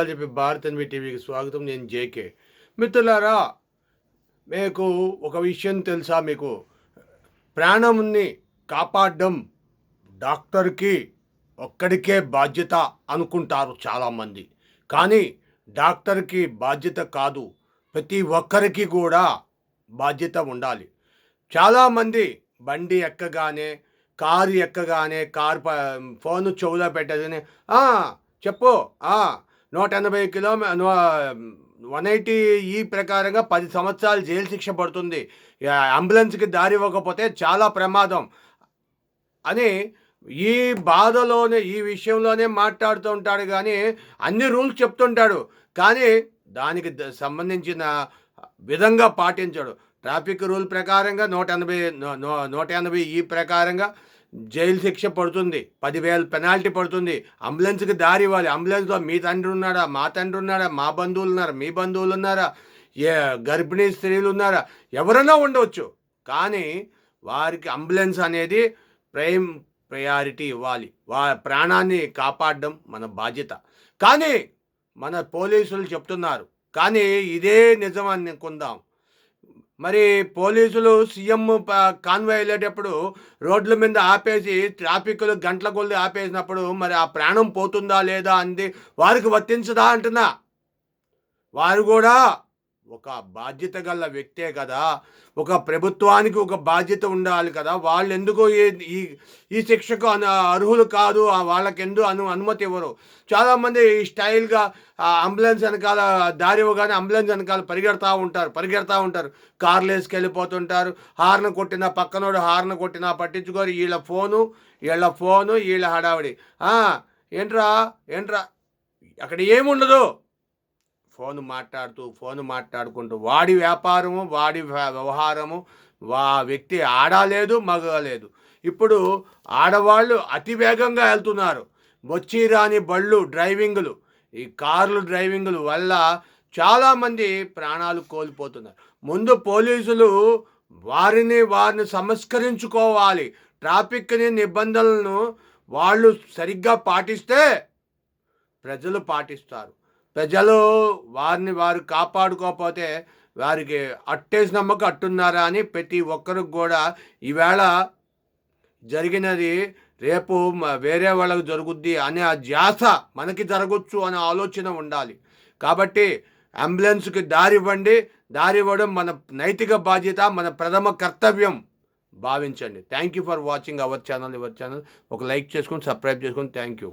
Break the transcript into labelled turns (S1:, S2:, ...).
S1: చెప్పి భారత్ ఎన్వి టీవీకి స్వాగతం నేను జేకే. మిత్రులారా మీకు ఒక విషయం తెలుసా మీకు? ప్రాణంని కాపాడడం డాక్టర్కి ఒక్కడికే బాధ్యత అనుకుంటారు చాలామంది. కానీ డాక్టర్కి బాధ్యత కాదు ప్రతి ఒక్కరికి కూడా బాధ్యత ఉండాలి. చాలామంది బండి ఎక్కగానే కారు ఎక్కగానే కారు ప- ఫోన్ చెవులో పెట్టగానే చెప్పు నూట ఎనభై కిలోమీ వన్ ఎయిటీ ఈ ప్రకారంగా పది సంవత్సరాలు జైలు శిక్ష పడుతుంది. అంబులెన్స్కి దారి ఇవ్వకపోతే చాలా ప్రమాదం. అని ఈ బాధలోనే ఈ విషయంలోనే మాట్లాడుతూ ఉంటాడు కానీ అన్ని రూల్స్ చెప్తుంటాడు. కానీ దానికి సంబంధించిన విధంగా పాటించాడు. ట్రాఫిక్ రూల్ ప్రకారంగా నూట ఎనభై నూట ఎనభై ఈ ప్రకారంగా జైలు శిక్ష పడుతుంది పదివేల పెనాల్టీ పడుతుంది. అంబులెన్స్కి దారి ఇవ్వాలి. అంబులెన్స్లో మీ తండ్రి ఉన్నాడా? మా తండ్రి ఉన్నాడా? మా బంధువులు ఉన్నారా? మీ బంధువులు ఉన్నారా? ఏ గర్భిణీ స్త్రీలు ఉన్నారా? ఎవరైనా ఉండవచ్చు. కానీ వారికి అంబులెన్స్ అనేది ప్రైమ్ ప్రయారిటీ ఇవ్వాలి. వా ప్రాణాన్ని కాపాడడం మన బాధ్యత. కానీ మన పోలీసులు చెప్తున్నారు. కానీ ఇదే నిజం అనుకుందాం మరి పోలీసులు సీఎం కాన్వాయ్ వెళ్ళేటప్పుడు రోడ్ల మీద ఆపేసి ట్రాఫిక్లు గంటల కొద్ది ఆపేసినప్పుడు మరి ఆ ప్రాణం పోతుందా లేదా అంది. వారికి వర్తించదా అంటున్నా. వారు కూడా ఒక బాధ్యత గల వ్యక్తే కదా. ఒక ప్రభుత్వానికి ఒక బాధ్యత ఉండాలి కదా. వాళ్ళు ఎందుకు ఈ- ఈ శిక్షకు అర్హులు కాదు. వాళ్ళకెందు అను అనుమతి ఇవ్వరు. చాలామంది ఈ స్టైల్గా అంబులెన్స్ వెనకాల దారి ఇవ్వగానే అంబులెన్స్ వెనకాల పరిగెడతా ఉంటారు పరిగెడతా ఉంటారు. కార్లు వేసుకెళ్ళిపోతుంటారు. హార్న్ కొట్టినా పక్కనోడు హార్న్ కొట్టినా పట్టించుకోరు. వీళ్ళ ఫోను వీళ్ళ ఫోను వీళ్ళ హడావిడి. ఏంట్రా ఏంట్రా? అక్కడ ఏముండదు. ఫోన్ మాట్లాడుతూ ఫోన్ మాట్లాడుకుంటూ వాడి వ్యాపారము వాడి వ్య- వ్యవహారము వా వ్యక్తి ఆడలేదు మగలేదు ఇప్పుడు ఆడవాళ్ళు అతి వేగంగా వెళ్తున్నారు. వచ్చి రాని బళ్ళు డ్రైవింగులు. ఈ కార్లు డ్రైవింగులు వల్ల చాలామంది ప్రాణాలు కోల్పోతున్నారు. ముందు పోలీసులు వారిని వారిని సంస్కరించుకోవాలి. ట్రాఫిక్ని నిబంధనలను వాళ్ళు సరిగ్గా పాటిస్తే ప్రజలు పాటిస్తారు. ప్రజలు వారిని వారు కాపాడుకోకపోతే వారికి అట్టేసినమ్మకు అట్టున్నారా అని ప్రతి ఒక్కరికి కూడా ఈవేళ జరిగినది రేపు వేరే వాళ్ళకు జరుగుద్ది అనే ఆ ధ్యాస మనకి జరగచ్చు అనే ఆలోచన ఉండాలి. కాబట్టి అంబులెన్స్కి దారి ఇవ్వండి. దారి ఇవ్వడం మన నైతిక బాధ్యత మన ప్రథమ కర్తవ్యం. భావించండి. Thank you for watching our channel ever channel. ఒక లైక్ చేసుకొని సబ్స్క్రైబ్ చేసుకొని థ్యాంక్ యూ.